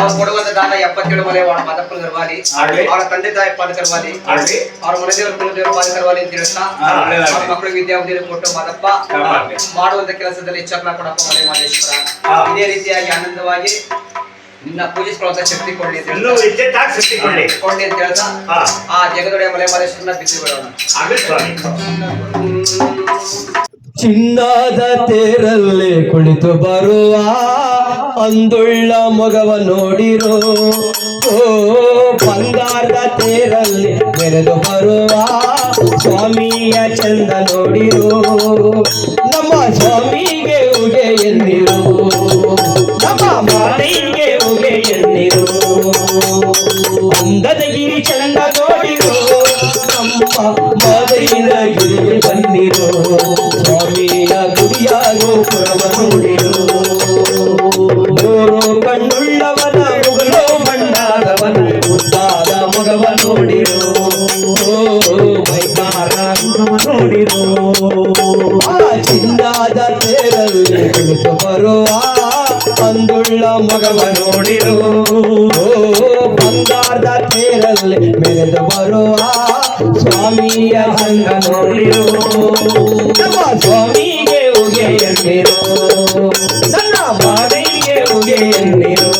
ಅವ್ರು ಕೊಡುವಂತ ದಾನ ಎಪ್ಪತ್ತೇಳು ಮನೆ ಅವರ ಮದಪ್ಪನ ಗರ್ವಾಲಿ ತಂದೆ ತಾಯಿ ಪಾದ ಆಗ್ಲಿ. ಅವ್ರ ಮನೆದೇವರು ಕುಲದೇವರು ಪಾದ ಕರ್ವಾಲಿ ಅಂತ ಹೇಳ್ತಾ. ಅವ್ರ ಮಕ್ಕಳಿಗೆ ವಿದ್ಯಾಬುದ್ಧಿ ಕೊಟ್ಟು ಮದಪ್ಪ ಮಾಡುವಂತ ಕೆಲಸದಲ್ಲಿ ಚಕ್ರ ಕೊಡಪ್ಪ ಮನೆ ಮಾದೇಶ್ವರ. ಇದೇ ರೀತಿಯಾಗಿ ಆನಂದವಾಗಿ ನಿನ್ನ ಪೂಜಿಸಿಕೊಳ್ಳುವಂತ ಶಕ್ತಿ ಕೊಡ್ಲಿ ಕೊಡ್ಲಿ. ಅಂತ ಹೇಳ್ತಾ ಆ ಜಗದೊಡೆಯ ಮಲೆ ಮಾದೇಶ್ವರನ ಬಿದ್ದು ಬಿಡೋಣ. ಚಿನ್ನದ ತೇರಲ್ಲಿ ಕುಳಿತು ಬರುವ ಅಂದುಳ್ಳ ಮಗವ ನೋಡಿರೋ. ಓ, ಬಂಗಾರದ ತೇರಲ್ಲಿ ಬೆರೆದು ಬರುವ ಸ್ವಾಮಿಯ ಚಂದ ನೋಡಿರು. ನಮ್ಮ ಸ್ವಾಮಿಗೆ ಉಗೆ ಎಂದಿರು ನಮ್ಮ ಮಾರಿಗೆ ಉಗೆ ಎಂದಿರು ಅಂದದ ಗಿರಿ ಚಂದ ನೋಡಿರು. ನಮ್ಮ ಮಾದರಿನ ಗಿರಿಗೆ ಸ್ವಾಮಿಯ ಗುಡಿಯ ಗೋಪುರವ ನೋಡಿರೋ ಮೂರು ಕಣ್ಣುಳ್ಳವನ ಮುಗಲೋ ಮಣ್ಣಾದವನ ಮುದ್ದಾದ ಮಗವ ನೋಡಿರೋ ಮೈಕಾರ ಮಗವ ನೋಡಿರೋ ಆ ಚಿನ್ನದ ತೇರಲ್ಲಿ ಕುಳಿತು ಬರುವ ಅಂದುಳ್ಳ ಮಗವ ನೋಡಿರೋ ಬಂಗಾರದ ತೇರಲ್ಲಿ ಮೆರೆದು ಬರುವ ಸ್ವಾಮಿಯ ಸಂಗ ನೋಡಿರೋ ನಮ್ಮ ಸ್ವಾಮಿಗೆ ಉಗೆ ಎನ್ನಿರೋ ನನ್ನ ಮಾದರಿಗೆ ಉಗೆ ಎನ್ನಿರೋ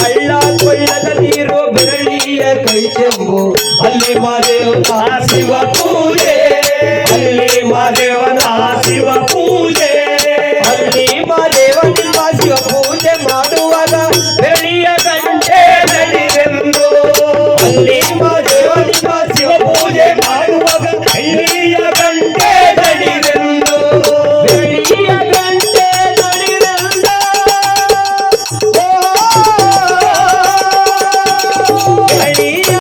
ಹಳ್ಳ ಕೊಳ್ಳದ ನೀರು ಬೆರಳಿಯ ಕೈ ಚೆಂಬು ಅಲ್ಲಿ ಮಾದೇವನ ಶಿವ